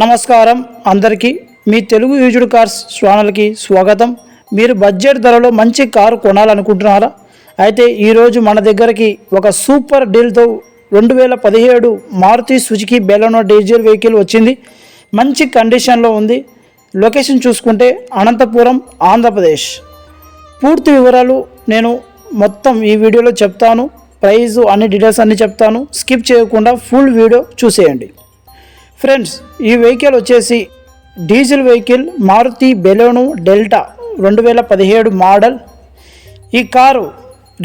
నమస్కారం. అందరికీ మీ తెలుగు యూజ్డ్ కార్స్ ఛానల్కి స్వాగతం. మీరు బడ్జెట్ ధరలో మంచి కారు కొనాలనుకుంటున్నారా? అయితే ఈరోజు మన దగ్గరికి ఒక సూపర్ డీల్తో రెండు వేల పదిహేడు Maruti Suzuki Baleno diesel vehicle వచ్చింది. మంచి కండిషన్లో ఉంది. లొకేషన్ చూసుకుంటే అనంతపురం ఆంధ్రప్రదేశ్. పూర్తి వివరాలు నేను మొత్తం ఈ వీడియోలో చెప్తాను. ప్రైజు అన్ని డీటెయిల్స్ అన్నీ చెప్తాను. స్కిప్ చేయకుండా ఫుల్ వీడియో చూసేయండి. ఫ్రెండ్స్ ఈ వెహికల్ వచ్చేసి diesel vehicle Maruti Baleno Delta రెండు వేల పదిహేడు మోడల్. ఈ కారు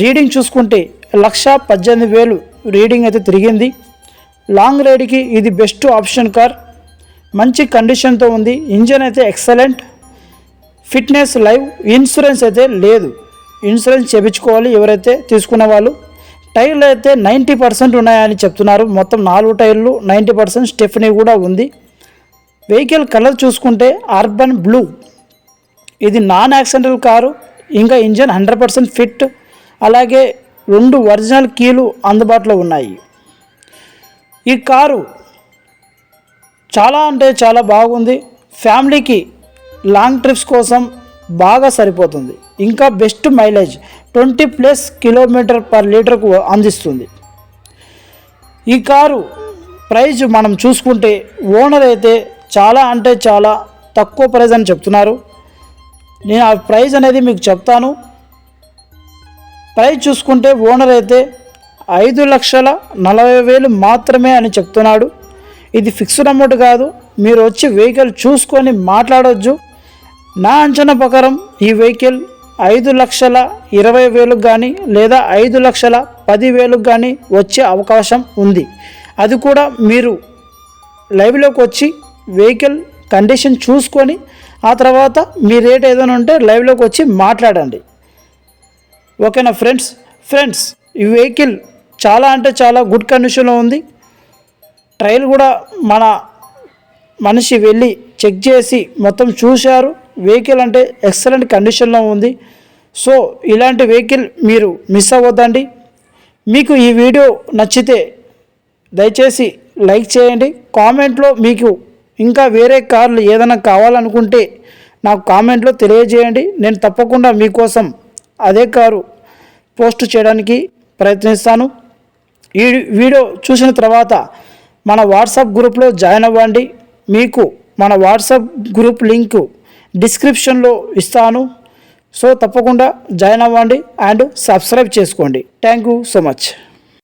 రీడింగ్ చూసుకుంటే లక్ష పద్దెనిమిది వేలు రీడింగ్ అయితే తిరిగింది. లాంగ్ రైడ్కి ఇది బెస్ట్ ఆప్షన్ కార్. మంచి కండిషన్తో ఉంది ఇంజన్ అయితే ఎక్సలెంట్. ఫిట్నెస్ లైవ్ ఇన్సూరెన్స్ అయితే లేదు. ఇన్సూరెన్స్ చేయించుకోవాలి ఎవరైతే తీసుకున్న వాళ్ళు. టైర్లు అయితే నైంటీ పర్సెంట్ ఉన్నాయని చెప్తున్నారు. మొత్తం నాలుగు టైర్లు నైంటీ పర్సెంట్ స్టెఫ్నీ కూడా ఉంది. వెహికల్ కలర్ చూసుకుంటే అర్బన్ బ్లూ. ఇది నాన్ యాక్సిడెంటల్ కారు. ఇంకా ఇంజన్ హండ్రెడ్ పర్సెంట్ ఫిట్. అలాగే రెండు ఒరిజినల్ కీలు అందుబాటులో ఉన్నాయి. ఈ కారు చాలా అంటే చాలా బాగుంది. ఫ్యామిలీకి లాంగ్ ట్రిప్స్ కోసం బాగా సరిపోతుంది. ఇంకా best mileage twenty plus kilometre per లీటర్కు అందిస్తుంది. ఈ కారు ప్రైజ్ మనం చూసుకుంటే ఓనర్ అయితే చాలా అంటే చాలా తక్కువ ప్రైజ్ అని చెప్తున్నారు. నేను ఆ ప్రైజ్ అనేది మీకు చెప్తాను. ప్రైజ్ చూసుకుంటే ఓనర్ అయితే ఐదు లక్షల నలభై వేలు మాత్రమే అని చెప్తున్నాడు. ఇది ఫిక్స్డ్ అమౌంట్ కాదు. మీరు వచ్చి వెహికల్ చూసుకొని మాట్లాడవచ్చు నా అంచనా ప్రకారం ఈ వెహికల్ ఐదు లక్షల ఇరవై వేలకు కానీ లేదా ఐదు లక్షల పదివేలకు కానీ వచ్చే అవకాశం ఉంది. అది కూడా మీరు లైవ్లోకి వచ్చి వెహికల్ కండిషన్ చూసుకొని ఆ తర్వాత మీ రేట్ ఏదైనా ఉంటే లైవ్లోకి వచ్చి మాట్లాడండి. ఓకేనా ఫ్రెండ్స్? ఫ్రెండ్స్ ఈ వెహికల్ చాలా అంటే చాలా గుడ్ కండిషన్లో ఉంది. ట్రైల్ కూడా మన మనిషి వెళ్ళి చెక్ చేసి మొత్తం చూశారు. వెహికల్ అంటే ఎక్సలెంట్ కండిషన్లో ఉంది. సో ఇలాంటి వెహికల్ మీరు మిస్ అవ్వద్దండి. మీకు ఈ వీడియో నచ్చితే దయచేసి లైక్ చేయండి. కామెంట్లో మీకు ఇంకా వేరే కార్లు ఏదైనా కావాలనుకుంటే నాకు కామెంట్లో తెలియజేయండి. నేను తప్పకుండా మీకోసం అదే కారు పోస్ట్ చేయడానికి ప్రయత్నిస్తాను. ఈ వీడియో చూసిన తర్వాత మన వాట్సాప్ గ్రూప్లో జాయిన్ అవ్వండి. మీకు మన వాట్సాప్ గ్రూప్ లింకు డిస్క్రిప్షన్లో ఇస్తాను. సో తప్పకుండా జాయిన్ అవ్వండి అండ్ సబ్స్క్రైబ్ చేసుకోండి. Thank you so much.